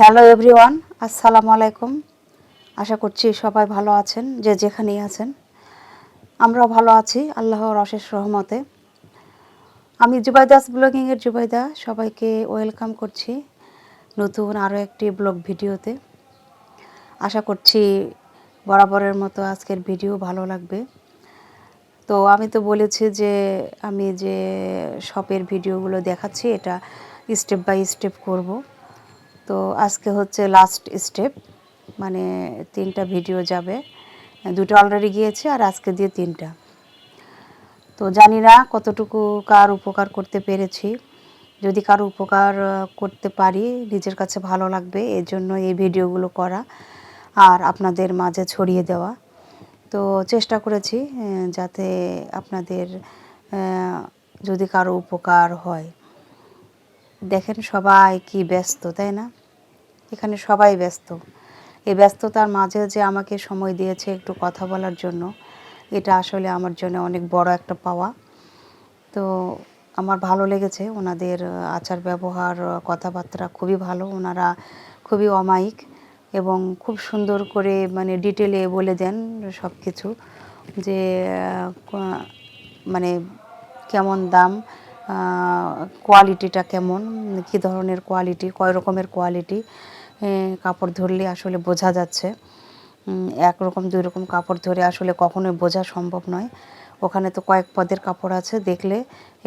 Hello everyone আসসালামু আলাইকুম। আশা করছি সবাই ভালো আছেন, যে যেখানেই আছেন। আমরাও ভালো আছি, আল্লাহর অশেষ রহমতে। আমি জুবাইদাস ব্লগিংয়ের জুবাইদা, সবাইকে ওয়েলকাম করছি নতুন আরও একটি ব্লগ ভিডিওতে। আশা করছি বরাবরের মতো আজকের ভিডিও ভালো লাগবে। তো আমি তো বলেছি যে, আমি যে শপের ভিডিওগুলো দেখাচ্ছি, এটা স্টেপ বাই স্টেপ করব। তো আজকে হচ্ছে লাস্ট স্টেপ মানে তিনটা ভিডিও যাবে। দুটো অলরেডি গিয়েছে আর আজকে দিয়ে তিনটা। তো জানি না কতটুকু কার উপকার করতে পেরেছি। যদি কারও উপকার করতে পারি, নিজের কাছে ভালো লাগবে, এর জন্য এই ভিডিওগুলো করা আর আপনাদের মাঝে ছড়িয়ে দেওয়া। তো চেষ্টা করেছি যাতে আপনাদের যদি কারও উপকার হয়। দেখেন সবাই কি ব্যস্ত, তাই না? এখানে সবাই ব্যস্ত। এই ব্যস্ততার মাঝে যে আমাকে সময় দিয়েছে একটু কথা বলার জন্য, এটা আসলে আমার জন্য অনেক বড় একটা পাওয়া। তো আমার ভালো লেগেছে, ওনাদের আচার ব্যবহার কথাবার্তা খুবই ভালো। ওনারা খুবই অমায়িক এবং খুব সুন্দর করে মানে ডিটেলে বলে দেন সব কিছু যে মানে কেমন দাম কোয়ালিটিটা কেমন, কী ধরনের কোয়ালিটি, কয় রকমের কোয়ালিটি কাপড় ধরলে আসলে বোঝা যাচ্ছে। একরকম দুই রকম কাপড় ধরে আসলে কখনোই বোঝা সম্ভব নয়। ওখানে তো কয়েক পদের কাপড় আছে, দেখলে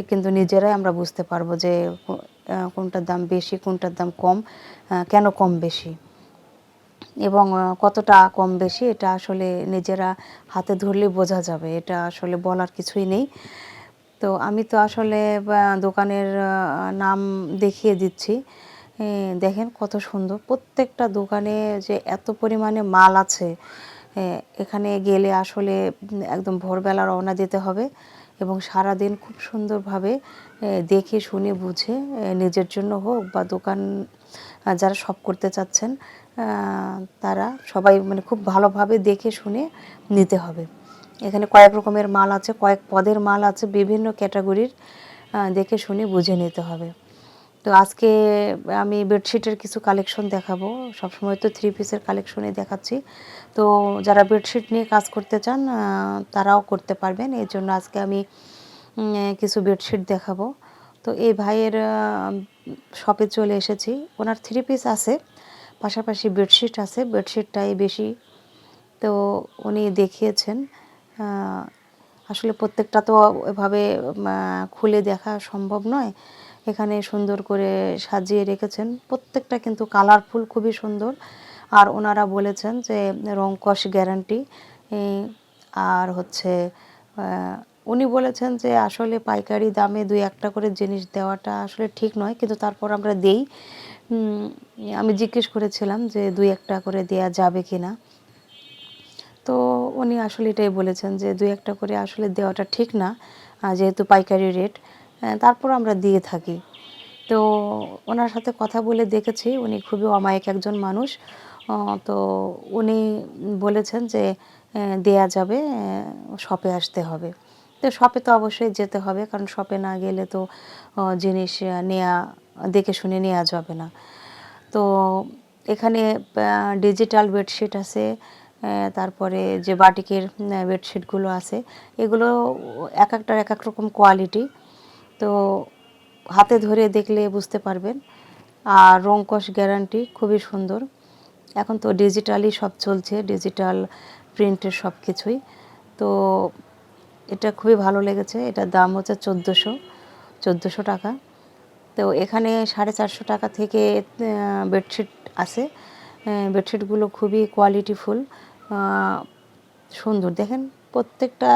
কিন্তু নিজেরাই আমরা বুঝতে পারব যে কোনটার দাম বেশি, কোনটার দাম কম কেন কম বেশি। এবং কতটা কম বেশি এটা আসলে নিজেরা হাতে ধরলে বোঝা যাবে, এটা আসলে বলার কিছুই নেই। তো আমি তো আসলে দোকানের নাম দেখিয়ে দিচ্ছি। দেখেন কত সুন্দর। প্রত্যেকটা দোকানে যে এত পরিমাণে মাল আছে এখানে গেলে আসলে একদম ভোরবেলা রওনা দিতে হবে এবং সারাদিন খুব সুন্দরভাবে দেখে, শুনে, বুঝে নিজের জন্য হোক বা দোকান যারা সব করতে চাচ্ছেন তারা সবাই মানে খুব ভালোভাবে দেখে, শুনে নিতে হবে। এখানে কয়েক রকমের মাল আছে, কয়েক পদের মাল আছে, বিভিন্ন ক্যাটাগরির দেখে, শুনে, বুঝে নিতে হবে। তো আজকে আমি বেডশিটের কিছু কালেকশন দেখাবো। সবসময় তো থ্রি পিসের কালেকশনই দেখাচ্ছি। তো যারা বেডশিট নিয়ে কাজ করতে চান তারাও করতে পারবেন। এর জন্য আজকে আমি কিছু বেডশিট দেখাবো। তো এই ভাইয়ের শপে চলে এসেছি। ওনার থ্রি পিস আছে, পাশাপাশি বেডশিট আছে। বেডশিটটাই বেশি। তো উনি দেখিয়েছেন আসলে প্রত্যেকটা তো এভাবে খুলে দেখা সম্ভব নয়। এখানে সুন্দর করে সাজিয়ে রেখেছেন। প্রত্যেকটা কিন্তু কালারফুল, খুবই সুন্দর। আর ওনারা বলেছেন যে রং কষ গ্যারান্টি। আর হচ্ছে উনি বলেছেন যে আসলে পাইকারি দামে দুই একটা করে জিনিস দেওয়াটা আসলে ঠিক নয়, কিন্তু তারপর আমরা দেই। আমি জিজ্ঞেস করেছিলাম যে দুই একটা করে দেয়া যাবে কি না তো উনি আসলে এটাই বলেছেন যে দুই একটা করে আসলে দেওয়াটা ঠিক না যেহেতু পাইকারি রেট। তারপর আমরা দিয়ে থাকি। তো ওনার সাথে কথা বলে দেখেছি, উনি খুবই অমায়িক একজন মানুষ। তো উনি বলেছেন যে দেয়া যাবে শপে আসতে হবে। তো শপে তো অবশ্যই যেতে হবে, কারণ শপে না গেলে তো জিনিস নেয়া, দেখে শুনে নেওয়া যাবে না। তো এখানে ডিজিটাল বেডশিট আছে তারপরে যে বাটিকের বেডশিটগুলো আছে, এগুলো এক একটার এক এক রকম কোয়ালিটি। তো হাতে ধরে দেখলে বুঝতে পারবেন। আর রংকশ গ্যারান্টি খুবই সুন্দর। এখন তো ডিজিটালি সব চলছে, ডিজিটাল প্রিন্টের সব কিছুই। তো এটা খুবই ভালো লেগেছে। এটার দাম হচ্ছে চোদ্দোশো চোদ্দোশো টাকা। তো এখানে সাড়ে চারশো টাকা থেকে বেডশিট আছে। বেডশিটগুলো খুবই কোয়ালিটিফুল সুন্দর। দেখেন, প্রত্যেকটা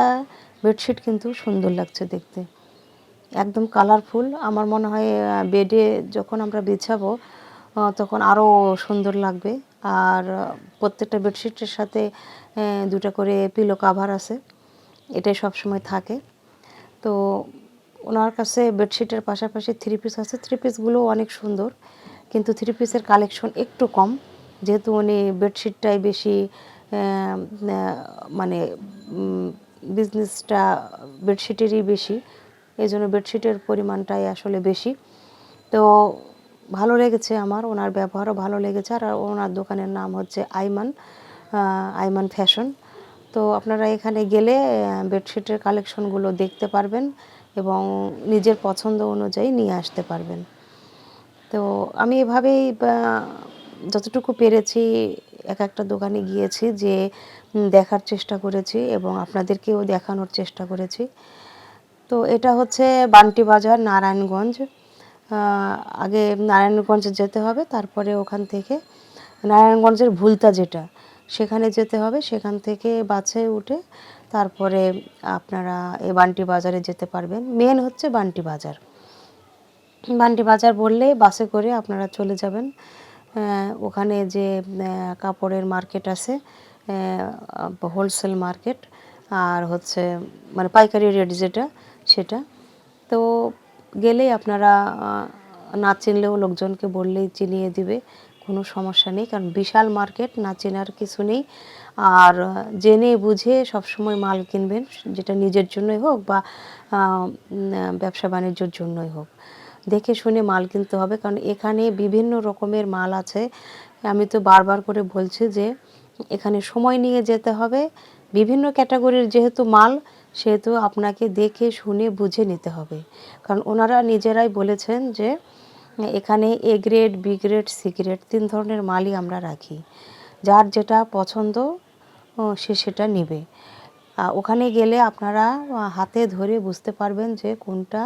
বেডশিট কিন্তু সুন্দর লাগছে দেখতে। একদম কালারফুল আমার মনে হয় বেডে যখন আমরা বিছাবো তখন আরও সুন্দর লাগবে। আর প্রত্যেকটা বেডশিটের সাথে দুটো করে পিলো কাভার আছে। এটাই সবসময় থাকে। তো ওনার কাছে বেডশিটের পাশাপাশি থ্রি পিস আছে। থ্রি পিসগুলো অনেক সুন্দর। কিন্তু থ্রি পিসের কালেকশন একটু কম। যেহেতু উনি বেডশিটটাই বেশি মানে বিজনেসটা বেডশিটেরই বেশি। এই জন্য বেডশিটের পরিমাণটাই আসলে বেশি। তো ভালো লেগেছে আমার, ওনার ব্যবহারও ভালো লেগেছে। আর ওনার দোকানের নাম হচ্ছে আইমান আইমান ফ্যাশন। তো আপনারা এখানে গেলে বেডশিটের কালেকশনগুলো দেখতে পারবেন এবং নিজের পছন্দ অনুযায়ী নিয়ে আসতে পারবেন। তো আমি এভাবেই যতটুকু পেরেছি, এক একটা দোকানে গিয়েছি যে দেখার চেষ্টা করেছি এবং আপনাদেরকেও দেখানোর চেষ্টা করেছি। তো এটা হচ্ছে বান্টি বাজার, নারায়ণগঞ্জ। আগে নারায়ণগঞ্জে যেতে হবে, তারপরে ওখান থেকে নারায়ণগঞ্জের ভুলতা যেটা, সেখানে যেতে হবে, সেখান থেকে বাসে উঠে তারপরে আপনারা এই বান্টি বাজারে যেতে পারবেন। মেন হচ্ছে বান্টি বাজার। বান্টি বাজার বললেই বাসে করে আপনারা চলে যাবেন। ওখানে যে কাপড়ের মার্কেট আছে হোলসেল মার্কেট, আর হচ্ছে মানে পাইকারি রেট যেটা সেটা। তো গেলেই আপনারা না চিনলেও লোকজনকে বললেই চিনিয়ে দিবে, কোনো সমস্যা নেই। কারণ বিশাল মার্কেট, না চেনার কিছু নেই। আর জেনে বুঝে সবসময় মাল কিনবেন, যেটা নিজের জন্যই হোক বা ব্যবসা বাণিজ্যর জন্যই হোক। দেখে শুনে মাল কিনতে হবে, কারণ এখানে বিভিন্ন রকমের মাল আছে। আমি তো বারবার করে বলছি যে, এখানে সময় নিয়ে যেতে হবে বিভিন্ন ক্যাটাগরির যেহেতু মাল, সেহেতু আপনাকে দেখে শুনে বুঝে নিতে হবে। কারণ ওনারা নিজেরাই বলেছেন যে, এখানে A grade B grade C grade তিন ধরনের মালই আমরা রাখি। যার যেটা পছন্দ সে সেটা নেবে। ওখানে গেলে আপনারা হাতে ধরে বুঝতে পারবেন যে কোনটা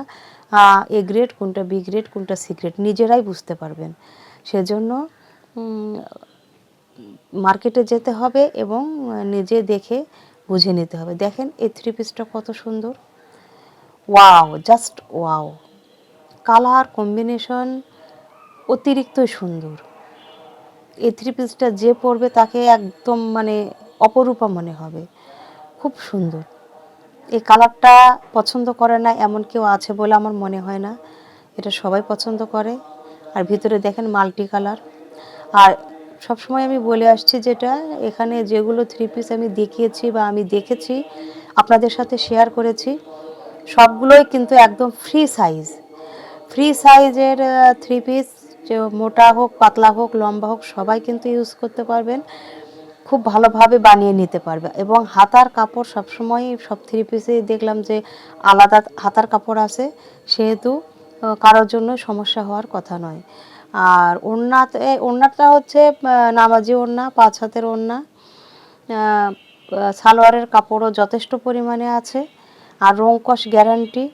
এ গ্রেড কোনটা বি গ্রেড কোনটা সি গ্রেড নিজেরাই বুঝতে পারবেন। সেজন্য মার্কেটে যেতে হবে এবং নিজে দেখে বুঝে নিতে হবে। দেখেন, এই থ্রি পিসটা কত সুন্দর। Wow just wow colour combination অতিরিক্তই সুন্দর। এই থ্রি পিসটা যে পরবে তাকে একদম মানে অপরূপা মনে হবে। খুব সুন্দর। এই কালারটা পছন্দ করে না, এমন কেউ আছে বলে আমার মনে হয় না। এটা সবাই পছন্দ করে। আর ভিতরে দেখেন মাল্টি কালার আর সবসময় আমি বলে আসছি যেটা, এখানে যেগুলো থ্রি পিস আমি দেখিয়েছি বা আমি দেখেছি, আপনাদের সাথে শেয়ার করেছি, সবগুলোই কিন্তু একদম ফ্রি সাইজ ফ্রি সাইজের থ্রি পিস যে মোটা হোক, পাতলা হোক, লম্বা হোক, সবাই কিন্তু ইউজ করতে পারবেন। খুব ভালোভাবে বানিয়ে নিতে পারবে। এবং হাতার কাপড় সবসময় সব থ্রি পিসে দেখলাম যে আলাদা হাতার কাপড় আছে, সেহেতু কারোর জন্য সমস্যা হওয়ার কথা নয়। আর ওড়নাতে ওড়নাটা হচ্ছে নামাজি ওড়না, পাঁচ হাতের ওড়না সালোয়ারের কাপড়ও যথেষ্ট পরিমাণে আছে। আর রংকশ গ্যারান্টি,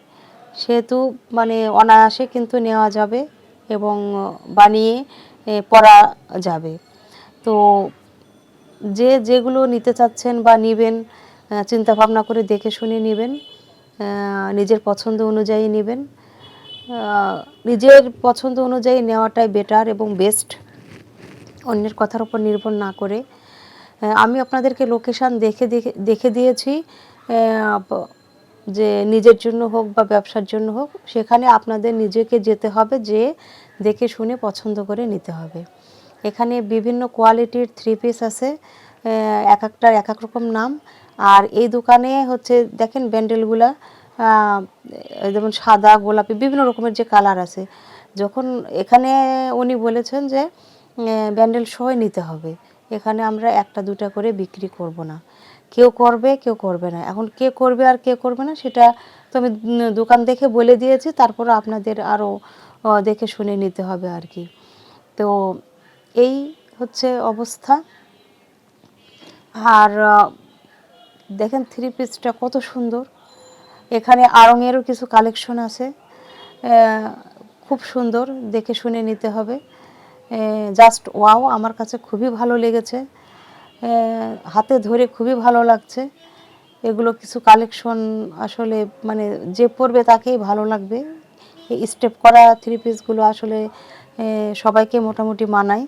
সেহেতু মানে অনায়াসে কিন্তু নেওয়া যাবে এবং বানিয়ে পরা যাবে। তো যে যেগুলো নিতে চাচ্ছেন বা নেবেন চিন্তা ভাবনা করে দেখে শুনে নেবেন নিজের পছন্দ অনুযায়ী নেবেন। নিজের পছন্দ অনুযায়ী নেওয়াটাই বেটার এবং বেস্ট অন্যের কথার উপর নির্ভর না করে। আমি আপনাদেরকে লোকেশান দেখে দেখে দেখে দিয়েছি যে নিজের জন্য হোক বা ব্যবসার জন্য হোক, সেখানে আপনাদের নিজেকে যেতে হবে, যে দেখে শুনে পছন্দ করে নিতে হবে। এখানে বিভিন্ন কোয়ালিটির থ্রি পিস আছে এক একটার এক এক রকম নাম। আর এই দোকানে হচ্ছে, দেখেন ব্যান্ডেলগুলা যেমন সাদা গোলাপি বিভিন্ন রকমের যে কালার আছে, যখন এখানে উনি বলেছেন যে ব্যান্ডেল সহ নিতে হবে। এখানে আমরা একটা দুটা করে বিক্রি করব না। কেউ করবে কেউ করবে না। এখন কে করবে আর কে করবে না, সেটা তো আমি দোকান দেখে বলে দিয়েছি, তারপর আপনাদের আরও দেখে শুনে নিতে হবে আর কি। তো এই হচ্ছে অবস্থা। আর দেখেন থ্রি পিসটা কত সুন্দর। এখানে আড়ংয়েরও কিছু কালেকশন আছে। খুব সুন্দর, দেখে শুনে নিতে হবে। জাস্ট ওয়াও আমার কাছে খুবই ভালো লেগেছে। হাতে ধরে খুবই ভালো লাগছে। এগুলো কিছু কালেকশন আসলে মানে যে পরবে তাকেই ভালো লাগবে। স্টেপ করা থ্রি পিসগুলো আসলে সবাইকে মোটামুটি মানায়।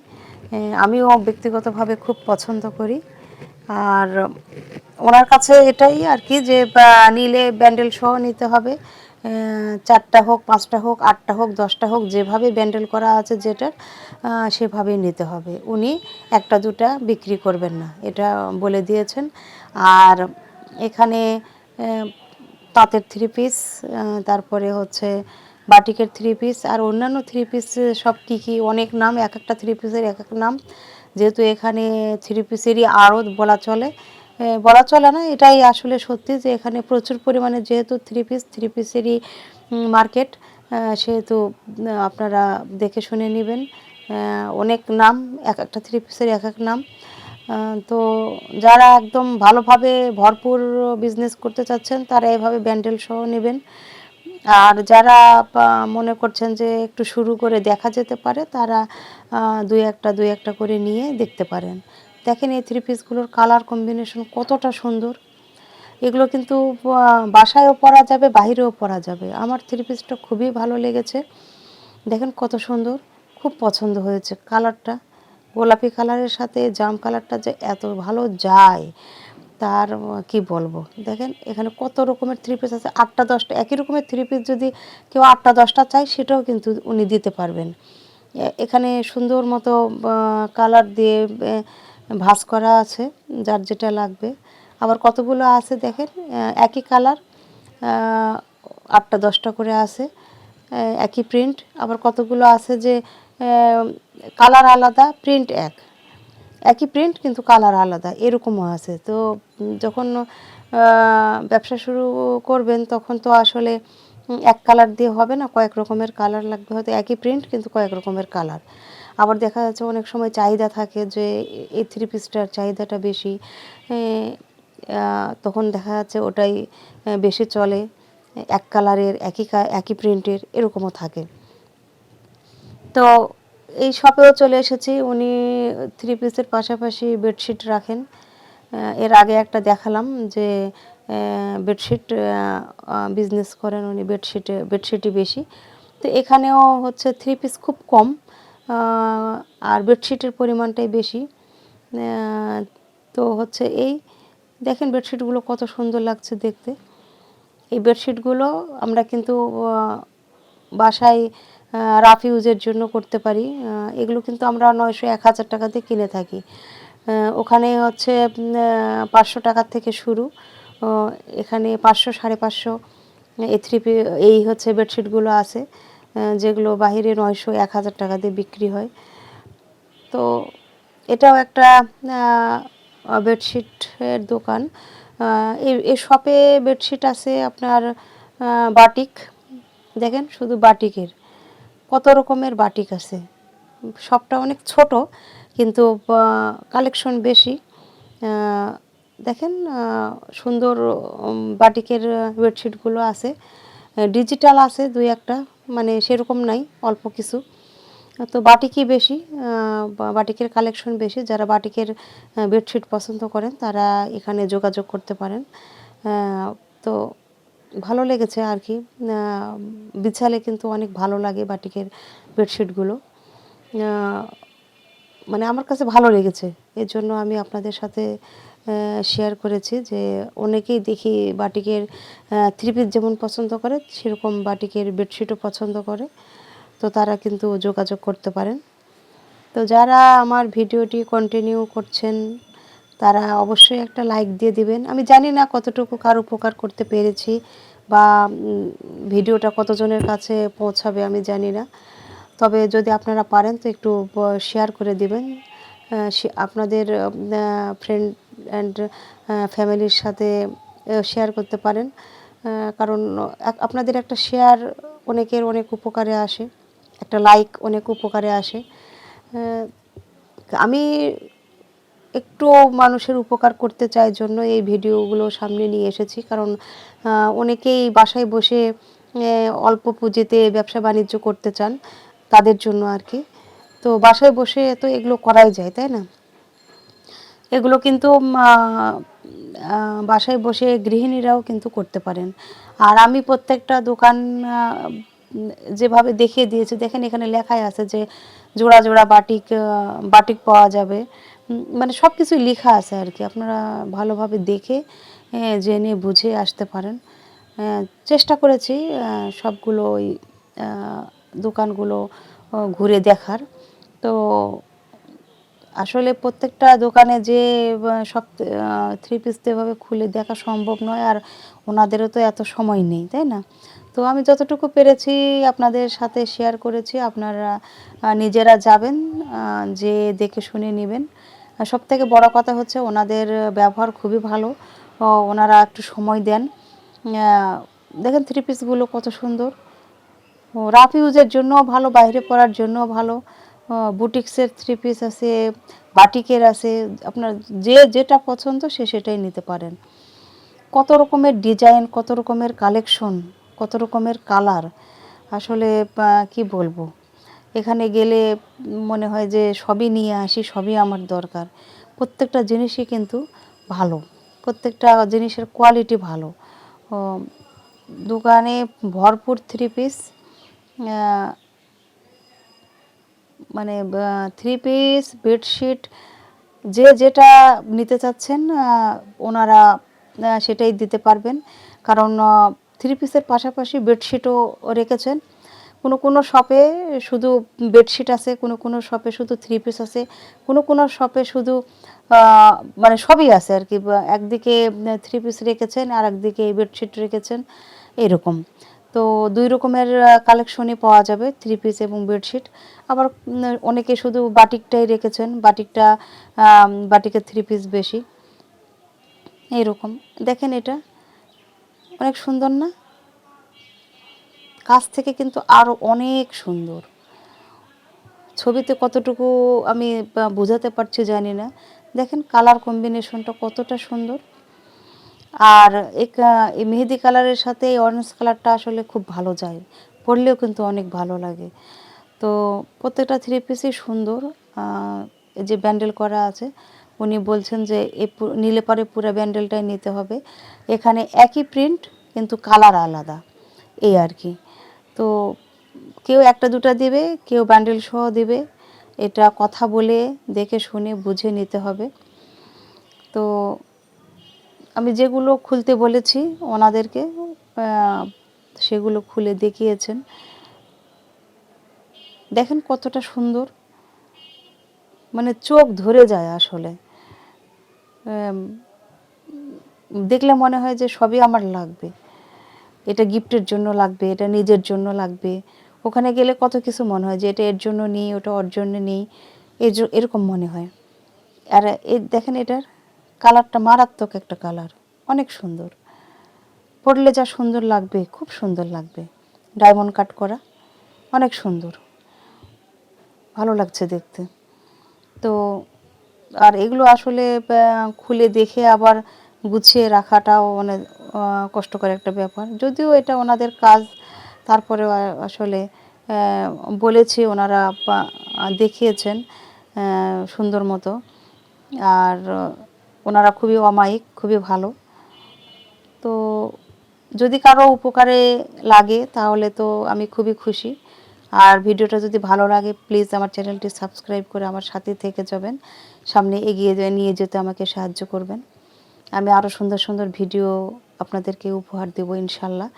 আমিও ব্যক্তিগতভাবে খুব পছন্দ করি। আর ওনার কাছে এটাই আর কি যে নিলে ব্যান্ডেল সহ নিতে হবে। চারটা হোক, পাঁচটা হোক, আটটা হোক, দশটা হোক, যেভাবে ব্যান্ডেল করা আছে যেটার সেভাবেই নিতে হবে। উনি একটা দুটা বিক্রি করবেন না, এটা বলে দিয়েছেন। আর এখানে তাঁতের থ্রি পিস তারপরে হচ্ছে বাটিকের থ্রি পিস আর অন্যান্য থ্রি পিস সব কী কী, অনেক নাম, এক একটা থ্রি পিসের এক এক নাম। যেহেতু এখানে থ্রি পিসেরই আড়ত বলা চলে বলা চলে না, এটাই আসলে সত্যি যে এখানে প্রচুর পরিমাণে যেহেতু থ্রি পিস থ্রি পিসেরই মার্কেট সেহেতু আপনারা দেখে শুনে নেবেন অনেক নাম, এক একটা থ্রি পিসের এক এক নাম তো যারা একদম ভালোভাবে ভরপুর বিজনেস করতে চাচ্ছেন, তারা এভাবে ব্যান্ডেল সহ নেবেন আর যারা মনে করছেন যে একটু শুরু করে দেখা যেতে পারে, তারা দুই একটা দুই একটা করে নিয়ে দেখতে পারেন। দেখেন এই থ্রি পিসগুলোর কালার কম্বিনেশন কতটা সুন্দর। এগুলো কিন্তু বাসায়ও পরা যাবে বাইরেও পরা যাবে। আমার থ্রি পিসটা খুবই ভালো লেগেছে। দেখেন কত সুন্দর, খুব পছন্দ হয়েছে কালারটা গোলাপি কালারের সাথে জাম কালারটা যে এত ভালো যায়। তার কি বলব? দেখেন, এখানে কত রকমের থ্রি পিস আছে, আটটা, দশটা, একই রকমের থ্রি পিস যদি কেউ আটটা, দশটা চায়, সেটাও কিন্তু উনি দিতে পারবেন। এখানে সুন্দর মতো কালার দিয়ে ভাঁজ করা আছে, যার যেটা লাগবে। আবার কতগুলো আছে দেখেন একই কালার আটটা, দশটা করে আছে একই প্রিন্ট আবার কতগুলো আছে যে কালার আলাদা প্রিন্ট এক। একই প্রিন্ট কিন্তু কালার আলাদা, এরকমও আছে। তো যখন ব্যবসা শুরু করবেন তখন তো আসলে এক কালার দিয়ে হবে না, কয়েক রকমের কালার লাগবে, হয়তো একই প্রিন্ট কিন্তু কয়েক রকমের কালার আবার দেখা যাচ্ছে অনেক সময় চাহিদা থাকে যে, এই থ্রি পিসটার চাহিদাটা বেশি তখন দেখা যাচ্ছে ওটাই বেশি চলে, এক কালারের একই একই প্রিন্টের এরকমও থাকে। তো এই শপেও চলে এসেছি। উনি থ্রি পিসের পাশাপাশি বেডশিট রাখেন। এর আগে একটা দেখালাম যে বেডশিট বিজনেস করেন উনি বেডশিটে বেডশিটই বেশি। তো এখানেও হচ্ছে থ্রি পিস খুব কম আর বেডশিটের পরিমাণটাই বেশি। তো হচ্ছে এই, দেখেন বেডশিটগুলো কত সুন্দর লাগছে দেখতে। এই বেডশিটগুলো আমরা কিন্তু বাসায় রাফ ইউজের জন্য করতে পারি। এগুলো কিন্তু আমরা নয়শো এক হাজার টাকাতে কিনে থাকি। ওখানে হচ্ছে পাঁচশো টাকার থেকে শুরু। এখানে পাঁচশো, সাড়ে পাঁচশো এই থ্রি এই হচ্ছে বেডশিটগুলো আছে যেগুলো বাহিরে নয়শো এক হাজার টাকা দিয়ে বিক্রি হয়। তো এটাও একটা বেডশিটের দোকান। এই শপে বেডশিট আছে আপনার বাটিক দেখেন, শুধু বাটিকের। কত রকমের বাটিক আছে। সবটা অনেক ছোট, কিন্তু কালেকশন বেশি। দেখেন সুন্দর বাটিকের বেডশিটগুলো আছে। ডিজিটাল আছে দুই একটা মানে সেরকম নাই, অল্প কিছু। তো বাটিকই বেশি বাটিকের কালেকশন বেশি। যারা বাটিকের বেডশিট পছন্দ করেন, তারা এখানে যোগাযোগ করতে পারেন। তো ভালো লেগেছে আর কি। বিছালে কিন্তু অনেক ভালো লাগে বাটিকের বেডশিটগুলো মানে আমার কাছে ভালো লেগেছে। এর জন্য আমি আপনাদের সাথে শেয়ার করেছি যে অনেকেই দেখি বাটিকের থ্রি পিস যেমন পছন্দ করে, সেরকম বাটিকের বেডশিটও পছন্দ করে। তো তারা কিন্তু যোগাযোগ করতে পারেন। তো যারা আমার ভিডিওটি কন্টিনিউ করছেন তারা অবশ্যই একটা লাইক দিয়ে দিবেন। আমি জানি না কতটুকু কার উপকার করতে পেরেছি বা ভিডিওটা কতজনের কাছে পৌঁছাবে আমি জানি না। তবে যদি আপনারা পারেন তো একটু শেয়ার করে দিবেন। আপনাদের ফ্রেন্ড অ্যান্ড ফ্যামিলির সাথে শেয়ার করতে পারেন। কারণ আপনাদের একটা শেয়ার অনেকের অনেক উপকারে আসে। একটা লাইক অনেক উপকারে আসে। আমি একটু মানুষের উপকার করতে চাই জন্য এই ভিডিওগুলো সামনে নিয়ে এসেছি। কারণ অনেকেই বাসায় বসে অল্প পুঁজিতে ব্যবসা বাণিজ্য করতে চান তাদের জন্য আর কি। তো বাসায় বসে তো এগুলো করাই যায়, তাই না? এগুলো কিন্তু বাসায় বসে গৃহিণীরাও কিন্তু করতে পারেন। আর আমি প্রত্যেকটা দোকান যেভাবে দেখিয়ে দিয়েছি, দেখেন এখানে লেখাই আছে যে, জোড়া জোড়া বাটিক বাটিক পাওয়া যাবে। মানে সব কিছুই লেখা আছে আর কি। আপনারা ভালোভাবে দেখে জেনে বুঝে আসতে পারেন। চেষ্টা করেছি সবগুলো ওই দোকানগুলো ঘুরে দেখার। তো আসলে প্রত্যেকটা দোকানে যে সব থ্রি পিস এভাবে খুলে দেখা সম্ভব নয় আর ওনাদেরও তো এত সময় নেই, তাই না? তো আমি যতটুকু পেরেছি আপনাদের সাথে শেয়ার করেছি। আপনারা নিজেরা যাবেন যে দেখে শুনে নেবেন। সব থেকে বড় কথা হচ্ছে ওনাদের ব্যবহার খুবই ভালো। ওনারা একটু সময় দেন। দেখেন থ্রি পিসগুলো কত সুন্দর। রাফ ইউজের জন্য ভালো, বাইরে পরার জন্য ভালো। বুটিক্সের থ্রি পিস আছে বাটিকের আছে, আপনার যে যেটা পছন্দ সে সেটাই নিতে পারেন। কত রকমের ডিজাইন কত রকমের কালেকশন কত রকমের কালার আসলে কি বলব? এখানে গেলে মনে হয় যে সবই নিয়ে আসি, সবই আমার দরকার। প্রত্যেকটা জিনিসই কিন্তু ভালো, প্রত্যেকটা জিনিসের কোয়ালিটি ভালো। দোকানে ভরপুর থ্রি পিস মানে থ্রি পিস বেডশিট যে যেটা নিতে চাচ্ছেন ওনারা সেটাই দিতে পারবেন। কারণ থ্রি পিসের পাশাপাশি বেডশিটও রেখেছেন। কোনো কোনো শপে শুধু বেডশিট আছে, কোনো কোনো শপে শুধু থ্রি পিস আছে, কোনো কোনো শপে শুধু মানে সবই আছে আর কি। একদিকে থ্রি পিস রেখেছেন, আর একদিকে বেডশিট রেখেছেন, এরকম। তো দুই রকমের কালেকশনই পাওয়া যাবে থ্রি পিস এবং বেডশিট আবার অনেকে শুধু বাটিকটাই রেখেছেন, বাটিকটা বাটিকের থ্রি পিস বেশি। এইরকম দেখেন এটা। অনেক সুন্দর না? কাছ থেকে কিন্তু আরও অনেক সুন্দর। ছবিতে কতটুকু আমি বোঝাতে পারছি জানি না। দেখেন কালার কম্বিনেশনটা কতটা সুন্দর। আর এই মেহেদি কালারের সাথে এই অরেঞ্জ কালারটা আসলে খুব ভালো যায়। পরলেও কিন্তু অনেক ভালো লাগে। তো প্রত্যেকটা থ্রি পিসই সুন্দর। যে ব্যান্ডেল করা আছে, উনি বলছেন যে এই নিলে পরে পুরো ব্যান্ডেলটাই নিতে হবে। এখানে একই প্রিন্ট কিন্তু কালার আলাদা। এই আর কি। তো কেউ একটা দুটা দিবে, কেউ ব্যান্ডেল সহ দিবে। এটা কথা বলে, দেখে শুনে, বুঝে নিতে হবে। তো আমি যেগুলো খুলতে বলেছি, ওনাদেরকে সেগুলো খুলে দেখিয়েছেন। দেখেন কতটা সুন্দর। মানে চোখ ধরে যায় আসলে। দেখলে মনে হয় যে সবই আমার লাগবে। এটা গিফটের জন্য লাগবে, এটা নিজের জন্য লাগবে। ওখানে গেলে কত কিছু মনে হয় যে এটা এর জন্য নেই, ওটা ওর জন্য নেই এরকম মনে হয়। আর এই দেখেন এটার কালারটা মারাত্মক একটা কালার, অনেক সুন্দর। পরলে যা সুন্দর লাগবে, খুব সুন্দর লাগবে। ডায়মন্ড কাট করা, অনেক সুন্দর। ভালো লাগছে দেখতে। তো, আর এগুলো আসলে খুলে দেখে আবার গুছিয়ে রাখাটাও মানে কষ্টকর একটা ব্যাপার। যদিও এটা ওনাদের কাজ তারপরে আসলে বলেছি ওনারা দেখিয়েছেন সুন্দর মতো। আর ওনারা খুবই অমায়িক, খুবই ভালো। তো যদি কারও উপকারে লাগে, তাহলে তো আমি খুবই খুশি। আর ভিডিওটা যদি ভালো লাগে, প্লিজ আমার চ্যানেলটি সাবস্ক্রাইব করে আমার সাথে থেকে যাবেন। সামনে এগিয়ে নিয়ে যেতে আমাকে সাহায্য করবেন। আমি আরও সুন্দর সুন্দর ভিডিও আপনাদেরকে উপহার দেবো ইনশাল্লাহ।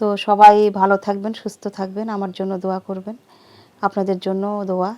তো সবাই ভালো থাকবেন, সুস্থ থাকবেন, আমার জন্য দোয়া করবেন। আপনাদের জন্য দোয়া।